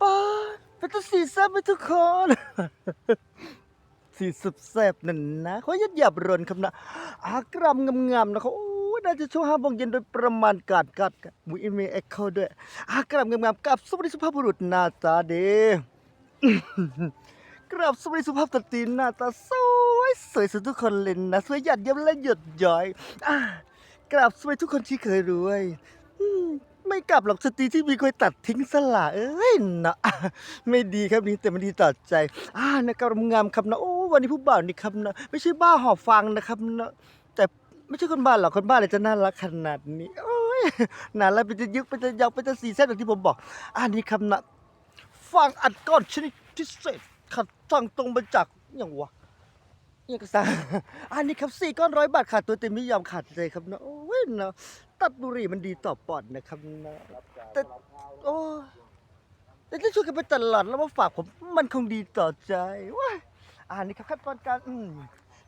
ป้าเป็นตัวสีแซ่บไหมทุกคน สีสุบแซ่บนั่นนะเขายัดหยับรนครับนะอากรำงามๆนะเขาโอ้ยน่าจะช่วงห้าโมงเย็นโดยประมาณกาดกัดมุยมีเอ็กเข้าด้วย อากรำงามๆกับสวัสดีสุภาพบุรุษหน้าตาดีกราบสวัสดีสุภาพสตรีหน้าตาสวยสวยสุดทุกคนเลยนะสวยหยาดเยิ้มและหยดย้อยอกราบสวัสดีทุกคนที่เคยรวย ไม่กลับหรอกสตรีที่มีคนตัดทิ้งสละเอ้ยนะอะไม่ดีครับนี่แต่มันดีต่อใจ อ่านะครับงามครับนะโอ้วันนี้ผู้บ่าวนี่ครับนะไม่ใช่บ้าหอบฟังนะครับนะแต่ไม่ใช่คนบ้าหรอกคนบ้าเลยจะน่ารักขนาดนี้โอ้ยน่ารักเป็นจะยึกเป็นจะยาวเป็นจะสีแซ่บอย่างที่ผมบอกอันนี้ครับนะฟังอัดก้อนชนิดพิเศษขัดสั่งตรงมาจากอย่างวะอย่างกระซังอันนี้ครับสี่ก้อนร้อยบาทขาดตัวเต็มไม่ยอมขาดเลยครับนะโอ้ยนะ ตัดบุหรี่มันดีต่อปอดนะครับนะแต่โอ้แต่ถ้าช่วยกันไปตลอดแล้วมาฝากผมมันคงดีต่อใจว้าอ่านี่ครับขั้นตอนการอืม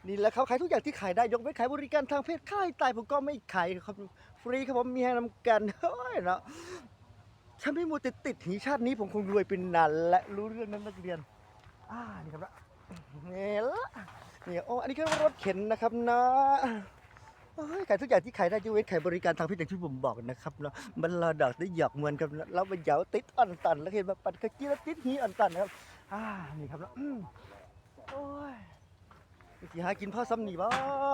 นี่แหละครับขายทุกอย่างที่ขายได้ยกเว้นขายบริการทางเพศค่ายตายผมก็ไม่ขายครับฟรีครับผมมีให้นำกันเฮ้ยเนาะถ้าไม่มัวแต่ติดหีชาตินี้ผมคงรวยเป็นนานและรู้เรื่องนั้นนักเรียน อ่านี่ครับละนี่ละนี่โอ้อันนี้ก็รถเข็นนะครับนะโอ้ย ขายทุกอย่างที่ขายได้ยกเว้นขายบริการทางเพศอย่างที่ผมบอกนะครับเนาะมันรอดอกได้หยอกมวนครับแล้วมันเหยาติดอ่อนตันแล้วเห็นมาปัดกระจี้แล้วติดหีอ่อนตันนะครับอ่านี่ครับแล้วอโอ้ยสิหากินพ่อซ้ำนี่บ่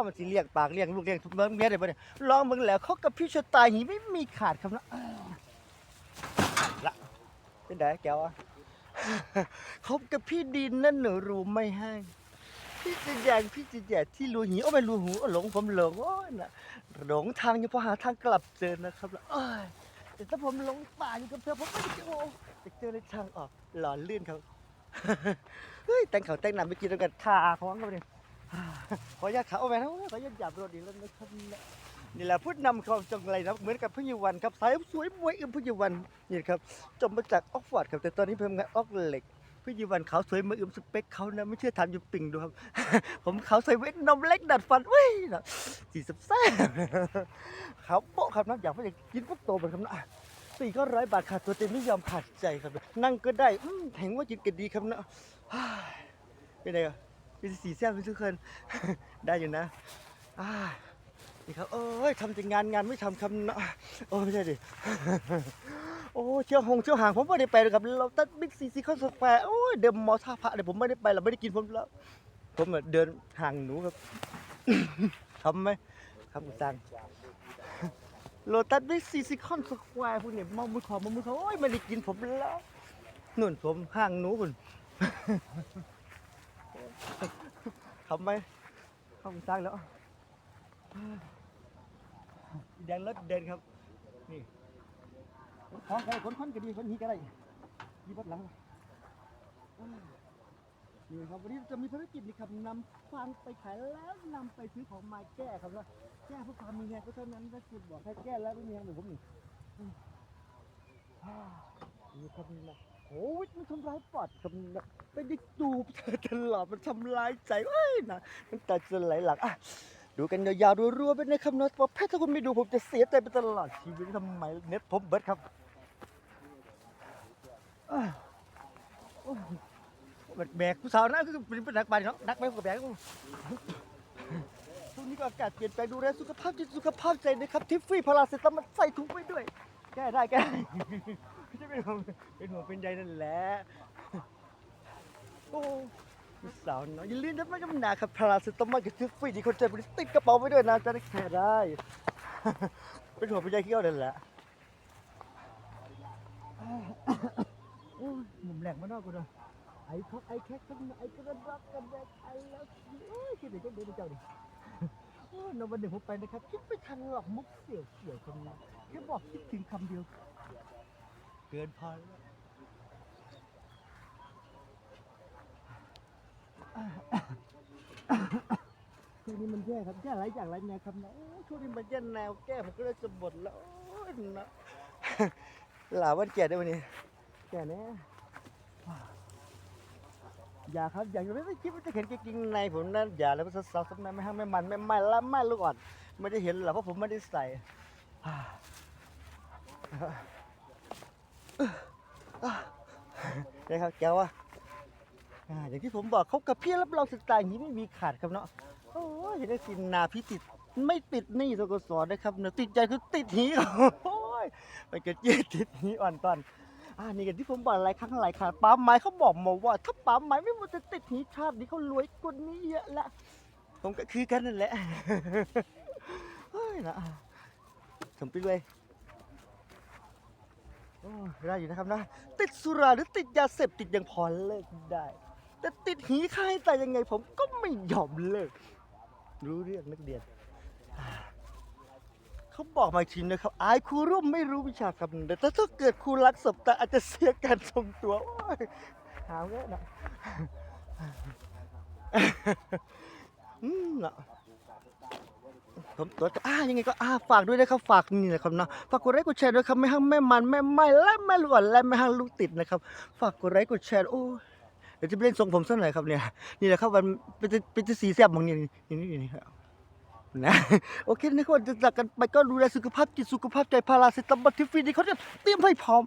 มันสิเลี้ยงปากเลี้ยงลูกเลี้ยงทุกเมืองเมียได้บ่เนี่ยลองเบิ่งแล้วเขากับพี่ชะตายหีไม่มีขาดครับนะละเป็นไดแก้วอะคบกับพี่ดินนั่นหนูรู้ไม่ให้ พี่จะแยงพี่จะแย่ที่รูหีโอ้ไม่รูหูโอ้หลงผมหลงโอ้ยน่ะหลงทางอยู่พอหาทางกลับเจอนะครับแล้วเอ้ยแต่ถ้าผมหลงป่าอยู่กับเธอผมไม่เจอโอ้จะเจอในทางออกหล่อลื่นครับเฮ้ยแต่งเขาแต่งหนำไปกินแล้วกันขาของกันเลยขออนุญาตขาเอาไว้นะขออนุญาตหยาบรถอีกแล้วนะครับนี่แหละพูดนำเขาจังไรนะเหมือนกับพยุวันครับสายสวยมวยอึมพยุวันนี่ครับจบมาจากออกฟอร์ดครับแต่ตอนนี้เพิ่มงานออกเหล็ก พี่ยุวันเขาสวยมวยอึมสเปคเขานะไม่เชื่อถามยูปิงดูครับ ผมเขาวใส่เวทนมเล็กดัดฟันเว้ยนะสีสับแซ่บเขาโป๊ะครับนะอยากไปอยากกินพวกโตเหมือนครับนะสี่ก็ร้อยบาทขาดตัวเต็มไม่ยอมขาดใจครับ นั่งก็ได้อืมแถงว่ากินกันดีครับนะฮ่าเป็นไงอะเป็นสีแซ่บเป็นทุกคนได้อยู่นะอ่านี่ครับโอ้ยทำแต่งานงานไม่ทำคำนะโอ้ไม่ใช่ดิ โอ้เที่ยวหงเที่ยวห่างผมไม่ได้ไปเลยครับเราตัดบิ๊กซีซีคอนสแควร์โอ้ยเดิมมอท่าพระเนี่ยผมไม่ได้ไปเราไม่ได้กินผมแล้ว ผมเดินห่างหนูครับทำไหมครับคุณตังโลตัสบิ๊กซีซิคอนสแควร์พวกเนี่ยมามือขอมามือขาโอ้ยไม่ได้กินผมแล้วนุ่นผมห่างหนูคุณทำไหมครับคุณตังแล้วแดงรถเดินครับนี่ ของใครคนคนก็ดีคนนี้ก็ได้ยี่บดหลังนี่ครับวันนี้จะมีภารกิจนี่ครับนำฟางไปขายแล้วนำไปซื้อของมาแก้ครับว่าแก้เพื่อความมีแรงก็เท่านั้นถ้าคุณบอกให้แก้แล้วไม่มีแรงหนผมนี่นี่ครับนี่นะโอ้ยมันทำร้ายปอดครับนะไปได้ดูเธอตลอดมันทำร้ายใจเอ้ยนะมันแตาจะไหลหลังอะ ดูกันยาวๆรัวๆไปนะครับนะเพราแพ้ถ้าคุณไม่ดูผมจะเสียใจไปตลอดชีวิตทำไมเน็ตผมเบิดครับแบกผู้สาวนะคือเป็นนักบาลเนาะนักแบกกับแบกช่วงนี้ก็อากาศเปลี่ยนแปลงดูแลสุขภาพจิตสุขภาพใจนะครับทิฟฟี่พาราเซตามอลใส่ถุงไปด้วย แก้ได้แก้ไม่ใช่เป็นห่วงเป็นห่วงเป็นใยนั่นแหละโอ้ สาวนาะอย่าลืมนะไม่กำนาครับพาราเซตามอลกับทิฟฟี่ที่คนใจบริสติดกระเป๋าไว้ด้วยนะจะได้แก้ได้ เป็นห่วเป็นใยขี้เอานั่นแหละโอ้ยหนุ่มแหลกมานอกกูเนาะไอ้ท็อกไอ้แคกทั้งไอ้กระดับกระแดกไอ้แล้วโอ้ยคิดถึงเจ้าเดี๋ยวเจ้าดิโอ้ยนวันเดี๋ยวผมไปนะครับคิดไม่ทันหรอกมุกเสี่ยวเสี่ยวคนนี้แค่บอกคิดถึงคำเดียว เกินพอแล้ว ช่วงนี้มันแย่ครับแย่หลายอย่างหลายแนวครับนะโอ้ยช่วงนี้มันแย่แนวแก้ผมก็เลยจะบ่นแล้วโอ้ยนะหลาวันแก่ได้วันนี้แก่แน่อย่าครับอย่าไม่ได้คิดว่าจะเห็นจริงๆในผมนั้นอย่าแล้วสาวๆสมัยไม่ห้างไม่มันไม่ไม่ละไม่ลูกอ่อนไม่ได้เห็นหรอกเพราะผมไม่ได้ใส่อ่านะครับแก้วอะ อ่าอย่างที่ผมบอกเขากับพี่รับเรองสไตล์อย่างนี้ไม่มีขาดครับเนาะโอ้ยเห็นได้สินนาพิติดไม่ติดหนี่ทกศนะครับเนาะติดใจคือติดหนี้โอ้ยไปกระเจี๊ยติดหนี้อ่อนก่อนอ่านี่กันที่ผมบอกหลายครั้งหลายครั้งปั๊มไม้เขาบอกมาว่า ถ้าปั๊มไม้ไม่มันจะติดหนี้ชาตินี้เขารวยกว่านี้เยอะละผมก็คือกันนั่นแหละเฮ้ยนะสมไปด้วยโอ้ยได้อยู่นะครับนะ ติดสุราหรือติดยาเสพติดยังพอเลิกได้ แต่ติดหีค่ายแต่ยังไงผมก็ไม่ยอมเลิก รู้เรื่องนักเรียน เขาบอกมาทีนะครับ อายครูร่วมไม่รู้วิชาคำแต่ถ้าเกิดครูรักสบตาอาจจะเสียการทรงตัวโอ้ยหาเงี้ยนะอืมนะผมตัวอ่ายังไงก็อ่าฝากด้วยนะครับฝากนี่นะครับนะฝากกดไลค์กดแชร์ด้วยครับไม่ห้างแม่มันแม่ไม่และแม่หลวนและแม่ห้างลูกติดนะครับ ฝากกดไลค์กดแชร์โอ้ เดี๋ยวจะไปเล่นทรงผมสักหน่อยครับเนี่ยนี่แหละครับมันเป็นเป็นจะสีแซ่บมองนี่นี่นี่นี่ครับนะโอเคนะครับจะจากกันไปก็ดูแลสุขภาพจิตสุขภาพใจพาราเซตามอลทิฟฟีนี่เขาจะเตรียมให้พร้อม